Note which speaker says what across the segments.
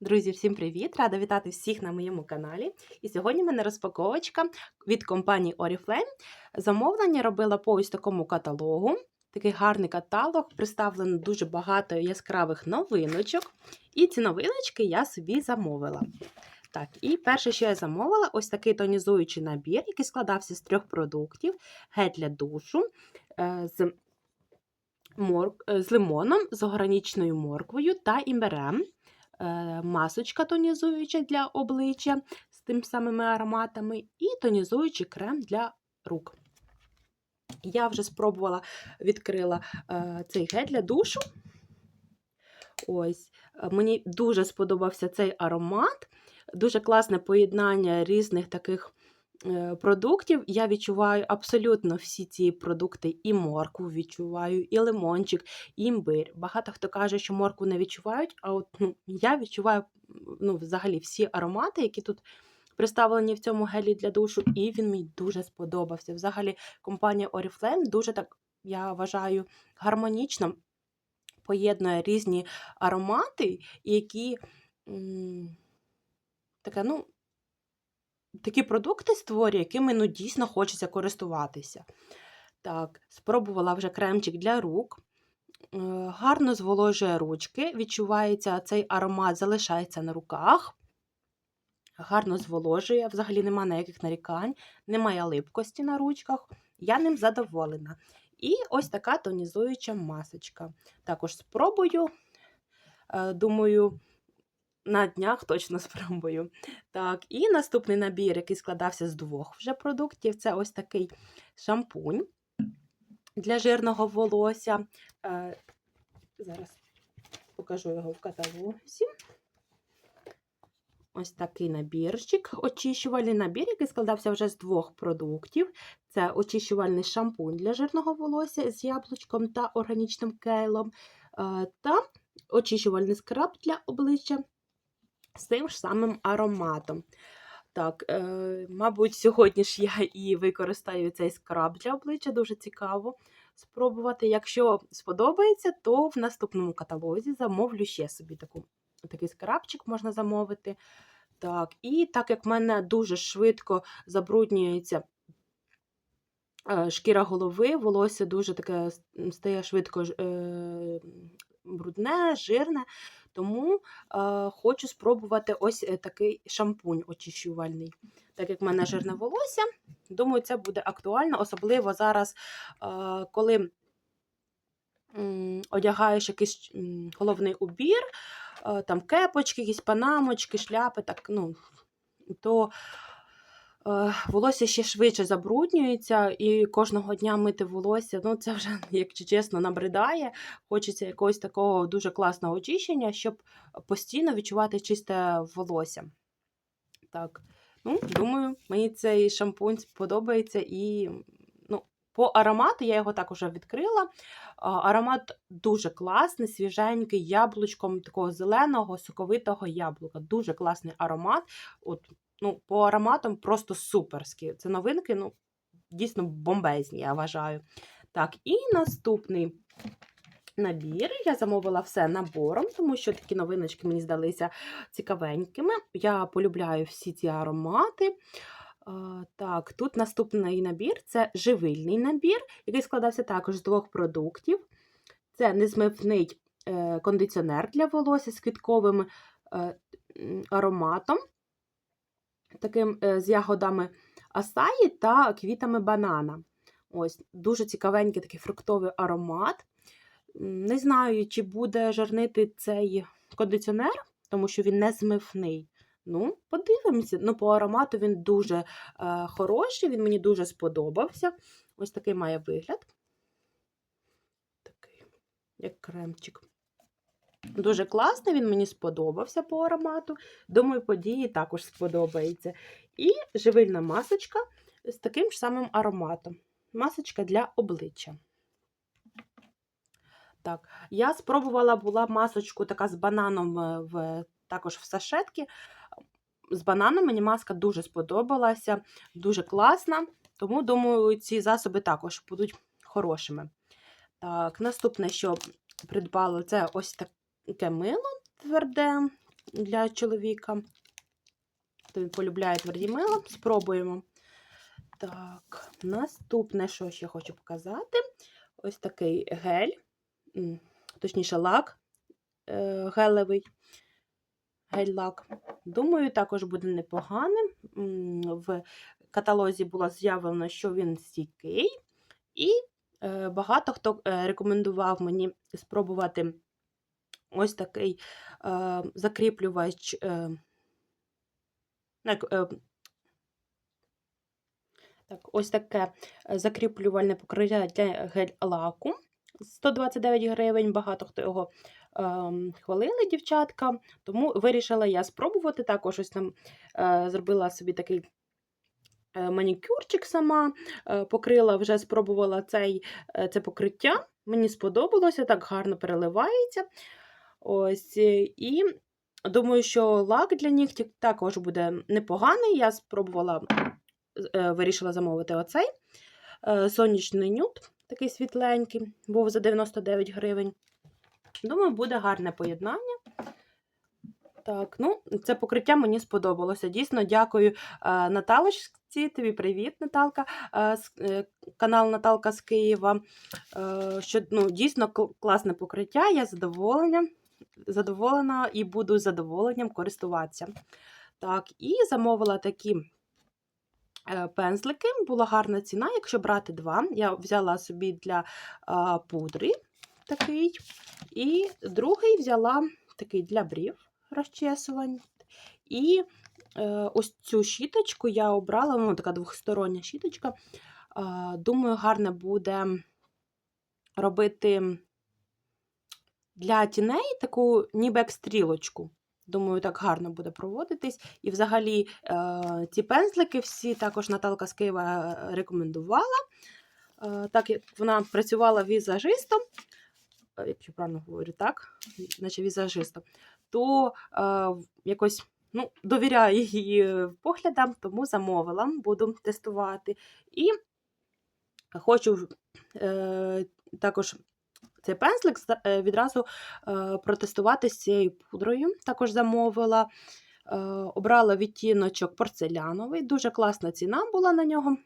Speaker 1: Друзі, всім привіт! Рада вітати всіх на моєму каналі. І сьогодні в мене розпаковочка від компанії Oriflame. Замовлення робила по ось такому каталогу. Такий гарний каталог, представлено дуже багато яскравих новиночок. І ці новиночки я собі замовила. Так, і перше, що я замовила, ось такий тонізуючий набір, який складався з трьох продуктів: гель для душу. е, з е, з лимоном, з органічною морквою та імбирем. Е, Масочка тонізуюча для обличчя з тим самими ароматами, і тонізуючий крем для рук. Я вже спробувала, відкрила е, цей гель для душу. Ось, е, Мені дуже сподобався цей аромат. Дуже класне поєднання різних таких продуктів. Я відчуваю абсолютно всі ці продукти, і моркву відчуваю, і лимончик, і імбир. Багато хто каже, що моркву не відчувають, а от ну, я відчуваю ну, взагалі всі аромати, які тут представлені в цьому гелі для душу, і він мені дуже сподобався. Взагалі, компанія Oriflame дуже так, я вважаю, гармонічно поєднує різні аромати, які м, таке, ну, такі продукти створює, якими ну, дійсно хочеться користуватися. Так, спробувала вже кремчик для рук. Е, Гарно зволожує ручки, відчувається цей аромат, залишається на руках. Гарно зволожує, взагалі немає ніяких нарікань, немає липкості на ручках. Я ним задоволена. І ось така тонізуюча масочка. Також спробую. Е, Думаю, на днях точно спробую. Так, і наступний набір, який складався з двох вже продуктів, це ось такий шампунь для жирного волосся. Е, Зараз покажу його в каталозі. Ось такий набірчик, очищувальний набір, який складався вже з двох продуктів. Це очищувальний шампунь для жирного волосся з яблучком та органічним кейлом, е, та очищувальний скраб для обличчя з тим ж самим ароматом. Так, е, мабуть, сьогодні ж я і використаю цей скраб для обличчя, дуже цікаво спробувати. Якщо сподобається, то в наступному каталозі замовлю ще собі таку, такий скрабчик можна замовити. Так, І так як в мене дуже швидко забруднюється е, шкіра голови, волосся дуже таке стає швидко е, брудне, жирне. Тому е, хочу спробувати ось е, такий шампунь очищувальний. Так як в мене жирне волосся, думаю, це буде актуально, особливо зараз, е, коли м, одягаєш якийсь м, головний убір, е, там кепочки, якісь панамочки, шляпи, так, ну, то волосся ще швидше забруднюється, і кожного дня мити волосся, ну це вже, якщо чесно, набридає. Хочеться якогось такого дуже класного очищення, щоб постійно відчувати чисте волосся. Так, ну, думаю, мені цей шампунь сподобається і. ну, По аромату я його також відкрила. Аромат дуже класний, свіженький, яблучком такого зеленого, соковитого яблука. Дуже класний аромат. От, ну, По ароматам просто суперські. Це новинки, ну, дійсно бомбезні, я вважаю. Так, і наступний набір. Я замовила все набором, тому що такі новиночки мені здалися цікавенькими. Я полюбляю всі ці аромати. Так, тут наступний набір це живильний набір, який складався також з двох продуктів. Це незмивний е, кондиціонер для волосся з квітковим е, ароматом, таким е, з ягодами асаї та квітами банана. Ось, Дуже цікавенький такий фруктовий аромат. Не знаю, чи буде жарнити цей кондиціонер, тому що він не змивний. Ну, подивимося. Ну, по аромату він дуже е, хороший, він мені дуже сподобався. Ось такий має вигляд. Такий, як кремчик. Дуже класний, він мені сподобався по аромату. Думаю, події також сподобається. І живильна масочка з таким ж самим ароматом. Масочка для обличчя. Так, я спробувала була масочку така з бананом е, в, також в сашетки. З бананом мені маска дуже сподобалася, дуже класна. Тому, думаю, ці засоби також будуть хорошими. Так, наступне, що придбала, це ось таке мило тверде. для чоловіка. То він полюбляє тверді мила. Спробуємо. Так, наступне, що ще хочу показати, ось такий гель, точніше, лак е, гелевий. Гель-лак. Думаю, також буде непоганим. В каталозі було з'явлено, що він стійкий, і е, багато хто е, рекомендував мені спробувати ось такий е, закріплювач. Е, як, е, так, ось таке е, закріплювальне покриття для гель-лаку. 129 гривень, багато хто його ем, хвалили, дівчатка. Тому вирішила я спробувати. Також ось там е, зробила собі такий е, манікюрчик сама, е, покрила, вже спробувала цей, е, це покриття. Мені сподобалося, так гарно переливається. Ось, е, і думаю, що лак для нігтів також буде непоганий. Я спробувала, е, вирішила замовити оцей е, сонячний нюд, такий світленький, був за 99 гривень. Думаю, буде гарне поєднання. Так, ну, це покриття мені сподобалося. Дійсно, дякую Наталочці. Тобі привіт, Наталка, канал Наталка з Києва. Що ну, дійсно кл- класне покриття. Я задоволена, задоволена і буду задоволенням користуватися. Так, і замовила такі е, пензлики. Була гарна ціна, якщо брати два. Я взяла собі для а, пудри такий. І другий взяла такий для брів розчесувань. І е, ось цю щіточку я обрала, ну, така двохстороння щіточка. Е, думаю, гарне буде робити для тіней таку ніби як стрілочку. Думаю, так гарно буде проводитись. І взагалі е, ці пензлики всі також Наталка з Києва е, рекомендувала. Е, так як вона працювала візажистом, якщо правильно говорю, так, наче візажистом, то якось ну, довіряю її поглядам, тому замовила, буду тестувати. І хочу також цей пензлик е, відразу е, протестувати з цією пудрою. Також замовила. Е, обрала відтіночок порцеляновий. Дуже класна ціна була на нього.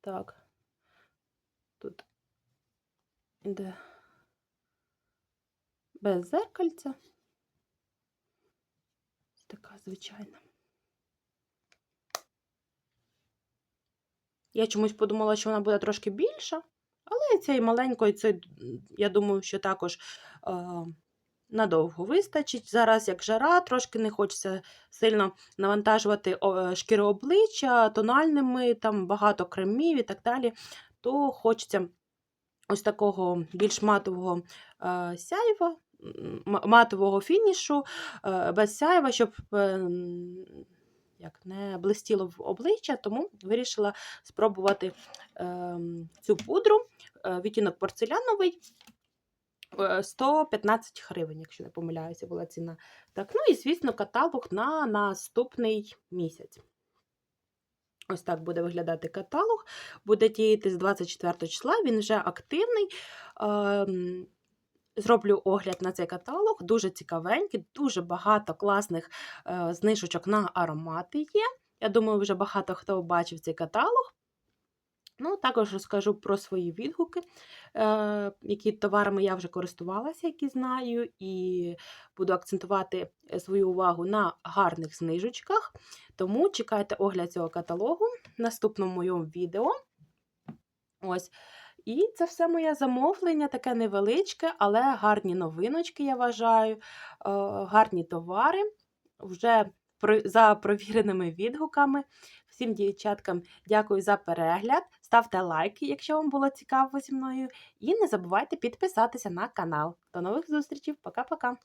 Speaker 1: Так. Тут іде без зеркальця. Така звичайна. Я чомусь подумала, що вона буде трошки більша, але цієї маленької, це, я думаю, що також е, надовго вистачить. Зараз, як жара, трошки не хочеться сильно навантажувати е, шкіру обличчя тональними, там багато кремів і так далі, то хочеться ось такого більш матового е, сяйва, матового фінішу, е, без сяйва, щоб е, як не блистіло в обличчя, тому вирішила спробувати ем, цю пудру. Е, Відтінок порцеляновий. е, 115 гривень, якщо не помиляюся, була ціна. Так, ну і, звісно, каталог на наступний місяць. Ось так буде виглядати каталог. Буде діяти з 24 числа, він вже активний. Зроблю огляд на цей каталог, дуже цікавенький, дуже багато класних е, знижечок на аромати є. Я думаю, вже багато хто бачив цей каталог. Ну, також розкажу про свої відгуки, е, які товарами я вже користувалася, які знаю, і буду акцентувати свою увагу на гарних знижечках. Тому чекайте огляд цього каталогу в наступному моєму відео. Ось. І це все моє замовлення, таке невеличке, але гарні новиночки, я вважаю, е, гарні товари. Вже за провіреними відгуками. Всім дівчаткам дякую за перегляд. Ставте лайки, якщо вам було цікаво зі мною. І не забувайте підписатися на канал. До нових зустрічей. Пока-пока.